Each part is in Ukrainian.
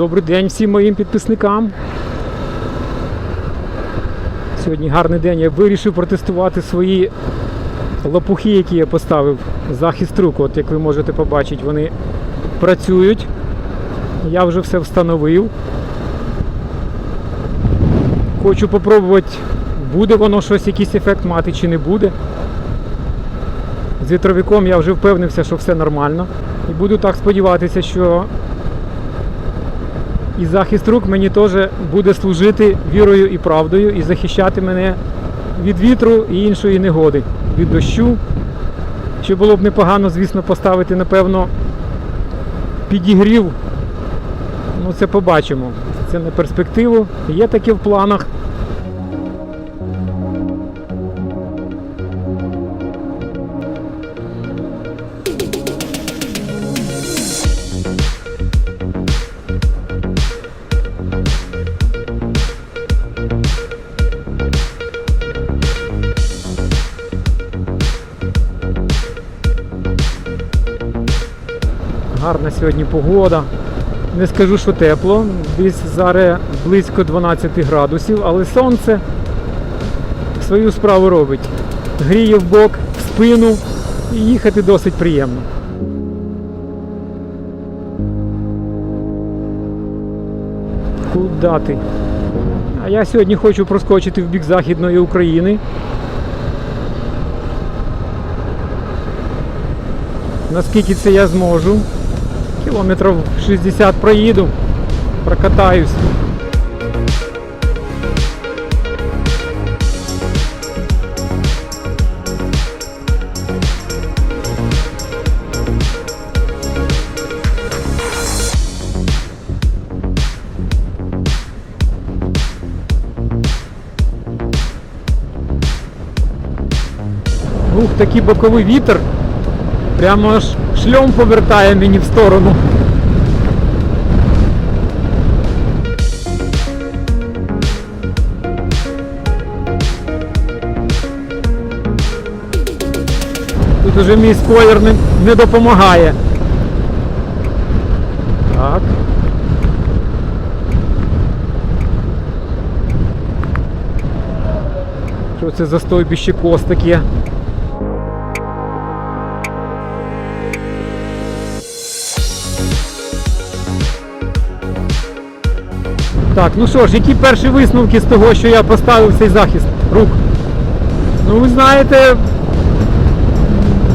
Добрий день всім моїм підписникам. Сьогодні гарний день. Я вирішив протестувати свої лопухи, які я поставив. Захист рук. От як ви можете побачити, вони працюють. Я вже все встановив. Хочу попробувати, буде воно щось, якийсь ефект мати чи не буде. З вітровиком я вже впевнився, що все нормально. І буду так сподіватися, що і захист рук мені теж буде служити вірою і правдою і захищати мене від вітру і іншої негоди, від дощу. Ще було б непогано, звісно, поставити, напевно, підігрів. Ну, це побачимо. Це на перспективу. Є таке в планах. Гарна сьогодні погода. Не скажу, що тепло, десь зараз близько 12 градусів, але сонце свою справу робить. Гріє в бок, в спину і їхати досить приємно. Куда ти? А я сьогодні хочу проскочити в бік Західної України. Наскільки це я зможу. Кілометрів 60 проїду, прокатаюсь. Ух, такий боковий вітер. Прямо аж шльом повертає мені в сторону. Тут уже мій спойлер не, не допомагає. Так. Що це за стойбище кос таке? Так, ну що ж, які перші висновки з того, що я поставив цей захист рук? Ну, ви знаєте,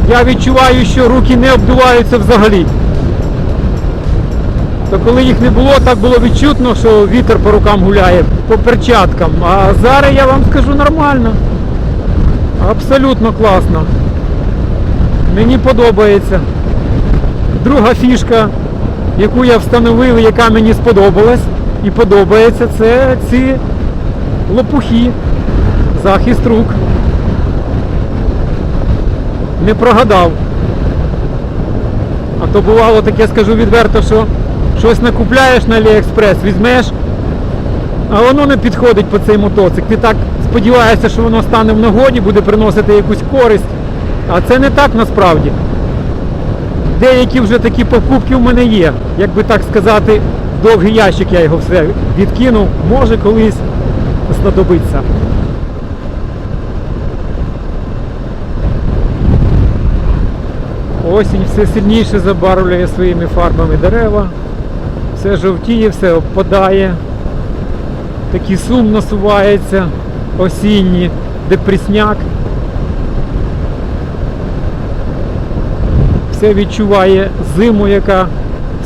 я відчуваю, що руки не обдуваються взагалі. То коли їх не було, так було відчутно, що вітер по рукам гуляє, по перчаткам. А зараз я вам скажу нормально. Абсолютно класно. Мені подобається. Друга фішка, яку я встановив, яка мені сподобалась і подобається, це ці лопухи, захист рук. Не прогадав. А то бувало таке, скажу відверто, що щось накупляєш на Аліекспрес, візьмеш, а воно не підходить по цей мотоцикл. Ти так сподіваєшся, що воно стане в нагоді, буде приносити якусь користь. А це не так насправді. Деякі вже такі покупки в мене є. Як би так сказати, довгий ящик я його все відкинув, може колись знадобиться. Осінь все сильніше забарвлює своїми фарбами дерева, все жовтіє, все обпадає, такий сум насувається осінній, депресняк. Все відчуває зиму, яка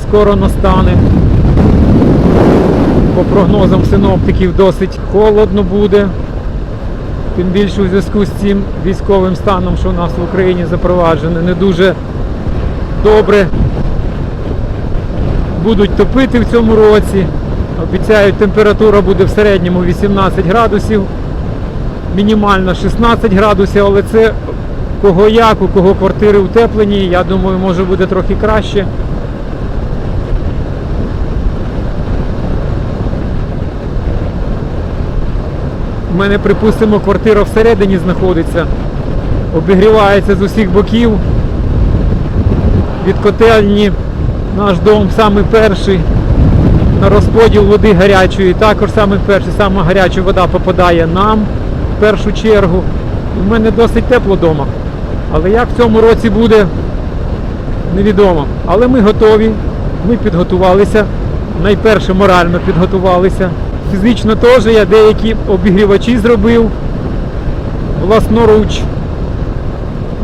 скоро настане. По прогнозам синоптиків досить холодно буде. Тим більше у зв'язку з цим військовим станом, що у нас в Україні запроваджене, не дуже добре будуть топити в цьому році. Обіцяють, температура буде в середньому 18 градусів, мінімально 16 градусів, але це кого як, у кого квартири утеплені, я думаю, може буде трохи краще. У мене, припустимо, квартира всередині знаходиться, обігрівається з усіх боків. Від котельні наш дом самий перший. на розподіл води гарячої. Також саме перше, сама гаряча вода попадає нам в першу чергу. У мене досить тепло вдома. Але як в цьому році буде, невідомо. Але ми готові, ми підготувалися. Найперше морально підготувалися. Фізично теж я деякі обігрівачі зробив власноруч.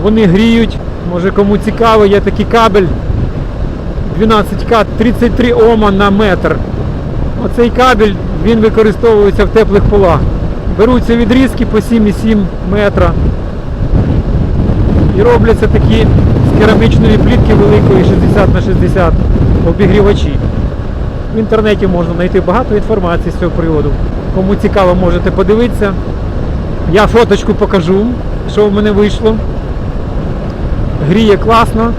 Вони гріють. Може кому цікаво, є такий кабель 12К 33 Ома на метр. Оцей кабель він використовується в теплих полах. Беруться відрізки по 7,7 метра. І робляться такі з керамічної плітки великої 60 на 60 обігрівачі. В інтернеті можна знайти багато інформації з цього приводу. Кому цікаво, можете подивитися. Я фоточку покажу, що в мене вийшло. Гріє класно.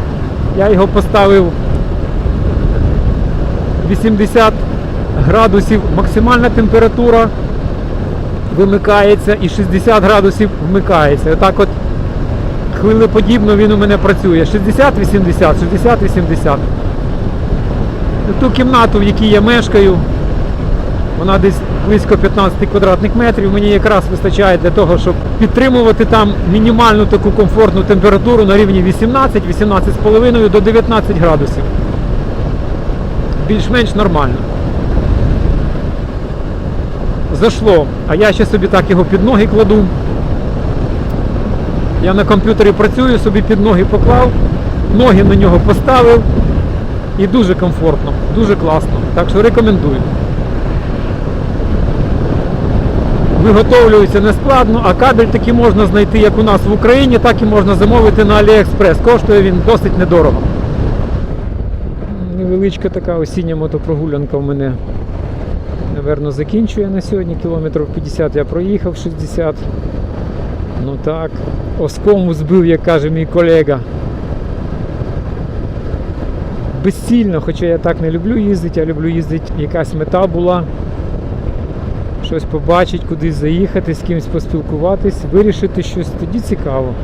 Я його поставив 80 градусів максимальна температура вимикається і 60 градусів вмикається. Отак от хвилеподібно він у мене працює. 60-80, 60-80. Ту кімнату, в якій я мешкаю, вона десь близько 15 квадратних метрів. Мені якраз вистачає для того, щоб підтримувати там мінімальну таку комфортну температуру на рівні 18, 18,5 до 19 градусів. Більш-менш нормально. Зашло. А я ще собі так його під ноги кладу. Я на комп'ютері працюю, собі під ноги поклав, ноги на нього поставив. І дуже комфортно, дуже класно. Так що рекомендую. Виготовлюється нескладно, а кабель таки можна знайти як у нас в Україні, так і можна замовити на AliExpress. Коштує він досить недорого. Невеличка така осіння мотопрогулянка в мене, напевно, закінчує на сьогодні. Кілометрів 50 я проїхав, 60. Ну так, оскому збив, як каже мій колега. Безцільно, хоча я так не люблю їздити, я люблю їздити, якась мета була. Щось побачити, кудись заїхати, з кимось поспілкуватись, вирішити щось, тоді цікаво.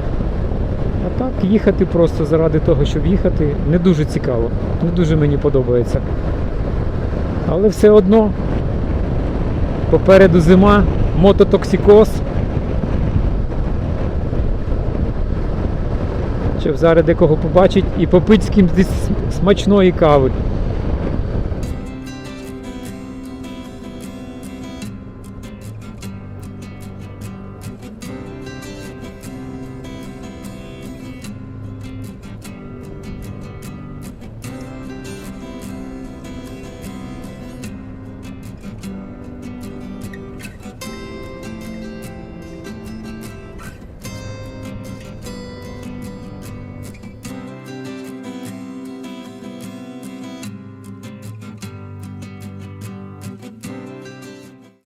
А так, їхати просто заради того, щоб їхати, не дуже цікаво. Не дуже мені подобається. Але все одно попереду зима, мототоксикоз. Щоб зараз декого побачить і попить з кимось смачної кави.